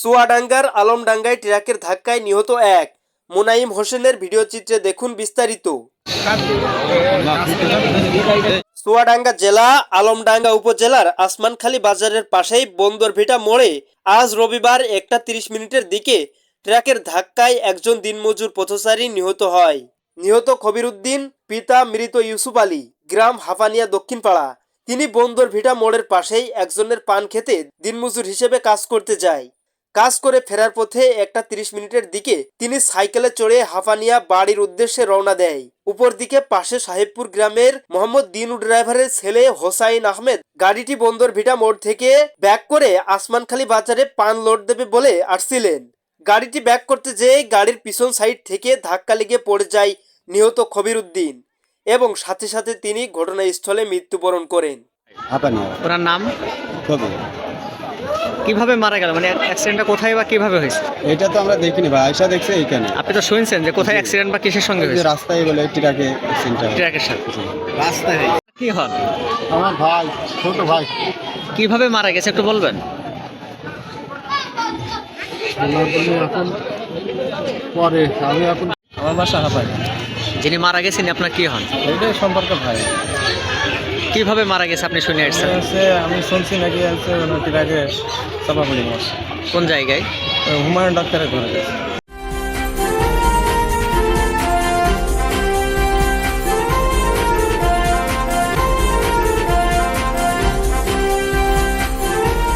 চুয়াডাঙ্গার আলমডাঙ্গায় ট্রাকের ধাক্কায় নিহত এক। মোনাইম হোসেনের ভিডিও চিত্রে দেখুন বিস্তারিত। চুয়াডাঙ্গা জেলা, আলমডাঙ্গা উপজেলার আসমানখালী বাজারের পাশেই বন্দরভিটা মোড়ে আজ রবিবার একটা তিরিশ মিনিটের দিকে ট্রাকের ধাক্কায় একজন দিনমজুর পথচারী নিহত হয়। নিহত কবিরউদ্দিন পিতা মৃত ইউসুফ আলী, গ্রাম হাফানিয়া দক্ষিণপাড়া। তিনি বন্দরভিটা মোড়ের পাশেই একজনের পান খেতে দিনমজুর হিসেবে কাজ করতে যায়। কাজ করে ফেরার পথে একটা তিরিশ মিনিটের দিকে তিনি সাইকেলে চড়ে হাফানিয়া বাড়ির উদ্দেশ্যে রওনা দেয়। উপর দিকে পাশে সাহেবপুর গ্রামের মোহাম্মদ দিনু ড্রাইভারের ছেলে হোসাইন আহমেদ গাড়িটি বন্দর ভিটা মোড় থেকে ব্যাক করে আসমানখালী বাজারে পান লোড দেবে বলে আসছিলেন। গাড়িটি ব্যাক করতে যেয়ে গাড়ির পিছন সাইড থেকে ধাক্কা লেগে পড়ে যায় নিহত খবির উদ্দিন এবং সাথে সাথে তিনি ঘটনাস্থলে মৃত্যুবরণ করেন। ওনার নাম? কীভাবে মারা গেল? মানে অ্যাক্সিডেন্টটা কোথায় বা কীভাবে হয়েছে? এটা তো আমরা দেখিনি ভাই আয়সা দেখছে এইখানে। আপনি তো শুনছেন যে কোথায় অ্যাক্সিডেন্ট বা কিসের সঙ্গে হয়েছে? রাস্তায় বলে ট্রাকে অ্যাক্সিডেন্টটা ট্রাকের সাথে। রাস্তায় কি হন আমার ভাই ছোট ভাই। কীভাবে মারা গেছে একটু বলবেন? এখন পরে আমি এখন আমার বাসা হাঁপানি যিনি মারা গেছেন আপনার কি হন? এইটাই সম্পর্কে ভাই। কীভাবে মারা গেছে আপনি শুনে আসছেন? আমি শুনছি নাকি হচ্ছে ওনার ট্রাকে চাপা কোন জায়গায়? হুমায়ুন ডাক্তারের ঘরে।